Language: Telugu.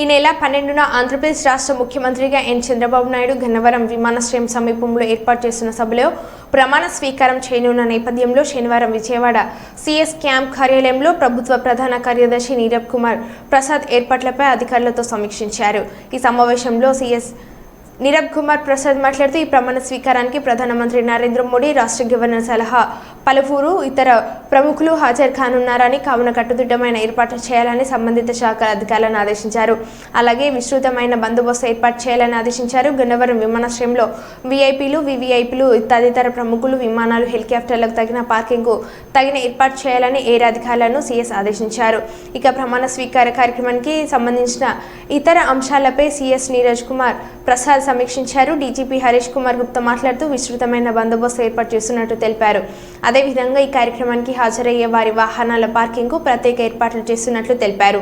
ఈ నెల పన్నెండున ఆంధ్రప్రదేశ్ రాష్ట్ర ముఖ్యమంత్రిగా ఎన్. చంద్రబాబు నాయుడు గన్నవరం విమానాశ్రయం సమీపంలో ఏర్పాటు చేస్తున్న సభలో ప్రమాణ స్వీకారం చేయనున్న నేపథ్యంలో శనివారం విజయవాడ సిఎస్ క్యాంప్ కార్యాలయంలో ప్రభుత్వ ప్రధాన కార్యదర్శి నీరబ్ కుమార్ ప్రసాద్ ఏర్పాట్లపై అధికారులతో సమీక్షించారు. ఈ సమావేశంలో సిఎస్ నీరబ్ కుమార్ ప్రసాద్ మాట్లాడుతూ ఈ ప్రమాణ స్వీకారానికి ప్రధానమంత్రి నరేంద్ర మోడీ రాష్ట్ర గవర్నర్ సలహా పలువురు ఇతర ప్రముఖులు హాజరు కానున్నారని కావున కట్టుదిట్టమైన ఏర్పాట్లు చేయాలని సంబంధిత శాఖల అధికారులను ఆదేశించారు. అలాగే విస్తృతమైన బందోబస్తు ఏర్పాటు చేయాలని ఆదేశించారు. గన్నవరం విమానాశ్రయంలో వీఐపీలు వివిఐపీలు తదితర ప్రముఖులు విమానాలు హెలికాప్టర్లకు తగిన పార్కింగ్కు తగిన ఏర్పాటు చేయాలని ఎయిర్ అధికారులను సీఎస్ ఆదేశించారు. ఇక ప్రమాణ స్వీకార కార్యక్రమానికి సంబంధించిన ఇతర అంశాలపై సీఎస్ నీరజ్ కుమార్ ప్రసాద్ సమీక్షించారు. డీజీపీ హరీష్ కుమార్ గుప్తా మాట్లాడుతూ విస్తృతమైన బందోబస్తు ఏర్పాటు చేస్తున్నట్టు తెలిపారు. అదేవిధంగా ఈ కార్యక్రమానికి హాజరయ్యే వారి వాహనాల పార్కింగ్కు ప్రత్యేక ఏర్పాట్లు చేస్తున్నట్లు తెలిపారు.